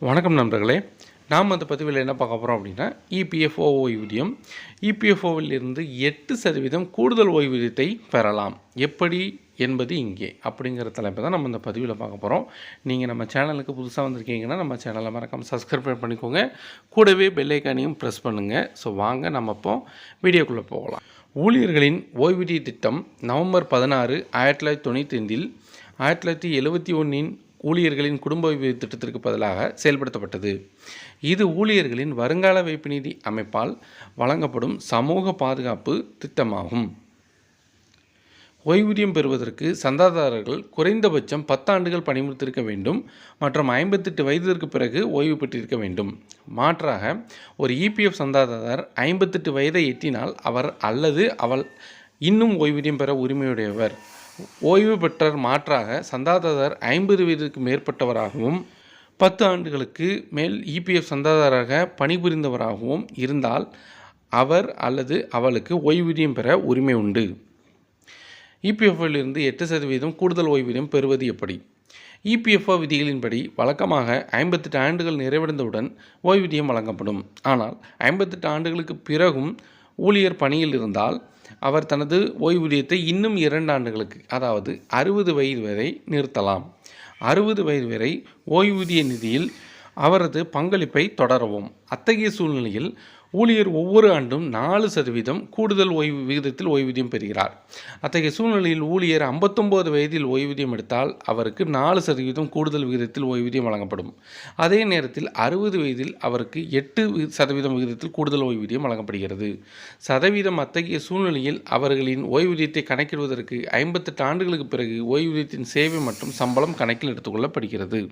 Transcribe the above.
வணக்கம் நண்பர்களே நாம் அந்த பதிவில் என்ன பார்க்க போகிறோம் அப்படின்னா இபிஎஃப்ஓ ஓய்வூதியம் இபிஎஃப்ஓவில் இருந்து எட்டு சதவீதம் கூடுதல் ஓய்வூதியத்தை பெறலாம். எப்படி என்பது இங்கே. அப்படிங்கிற தலைப்பை தான் நம்ம இந்த பதிவில் பார்க்க போகிறோம் நீங்கள் நம்ம சேனலுக்கு புதுசாக வந்திருக்கீங்கன்னா நம்ம சேனலை மறக்காமல் சப்ஸ்கிரைப் பண்ணிக்கோங்க. கூடவே பெல்லைக்கானையும் ப்ரெஸ் பண்ணுங்கள் ஸோ வாங்க நம்ம இப்போ வீடியோக்குள்ளே போகலாம். ஊழியர்களின் ஓய்வூதிய திட்டம் நவம்பர் பதினாறு ஆயிரத்தி தொள்ளாயிரத்தி தொண்ணூற்றி ஐந்தில் ஆயிரத்தி தொள்ளாயிரத்தி எழுபத்தி ஒன்றின் ஊழியர்களின் குடும்ப ஓய்வூதிய திட்டத்திற்கு பதிலாக செயல்படுத்தப்பட்டது. இது ஊழியர்களின் வருங்கால வைப்பு நிதி அமைப்பால் வழங்கப்படும் சமூக பாதுகாப்பு திட்டமாகும். ஓய்வூதியம் பெறுவதற்கு சந்தாதாரர்கள் குறைந்தபட்சம் பத்தாண்டுகள் பணிபுரித்திருக்க வேண்டும் மற்றும் ஐம்பத்தெட்டு வயதிற்கு பிறகு ஓய்வு பெற்றிருக்க வேண்டும். மாற்றாக ஒரு இபிஎஃப் சந்தாதாரர் ஐம்பத்தெட்டு வயதை எட்டினால் அவர் அல்லது அவள் இன்னும் ஓய்வூதியம் பெற உரிமையுடையவர். ஓய்வு பெற்றார் மாற்றாக சந்தாதாரர் ஐம்பது வயதுக்கு மேற்பட்டவராகவும் பத்து ஆண்டுகளுக்கு மேல் இபிஎஃப் சந்தாதாரராக பணிபுரிந்தவராகவும் இருந்தால் அவர் அல்லது அவளுக்கு ஓய்வூதியம் பெற உரிமை உண்டு. இபிஎஃப்லிருந்து எட்டு சதவீதம் கூடுதல் ஓய்வூதியம் பெறுவது எப்படி? இபிஎஃப்ஓ விதிகளின்படி வழக்கமாக ஐம்பத்தெட்டு ஆண்டுகள் நிறைவடைந்தவுடன் ஓய்வூதியம் வழங்கப்படும். ஆனால் ஐம்பத்தெட்டு ஆண்டுகளுக்கு பிறகும் ஊழியர் பணியில் இருந்தால் அவர் தனது ஓய்வூதியத்தை இன்னும் இரண்டு ஆண்டுகளுக்கு அதாவது அறுபது வயது வரை நிறுத்தலாம். அறுபது வயது வரை ஓய்வூதிய நிதியில் அவரது பங்களிப்பை தொடரவும். அத்தகைய சூழ்நிலையில் ஊழியர் ஒவ்வொரு ஆண்டும் நாலு சதவீதம் கூடுதல் ஓய்வு விகிதத்தில் ஓய்வூதியம் பெறுகிறார். அத்தகைய சூழ்நிலையில் ஊழியர் ஐம்பத்தொம்போது வயதில் ஓய்வூதியம் எடுத்தால் அவருக்கு நாலு சதவீதம் கூடுதல் விகிதத்தில் ஓய்வூதியம் வழங்கப்படும். அதே நேரத்தில் அறுபது வயதில் அவருக்கு எட்டு சதவீதம் விகிதத்தில் கூடுதல் ஓய்வூதியம் வழங்கப்படுகிறது. சதவீதம் அத்தகைய சூழ்நிலையில் அவர்களின் ஓய்வூதியத்தை கணக்கிடுவதற்கு ஐம்பத்தெட்டு ஆண்டுகளுக்கு பிறகு ஓய்வூதியத்தின் சேவை மற்றும் சம்பளம் கணக்கில் எடுத்துக்கொள்ளப்படுகிறது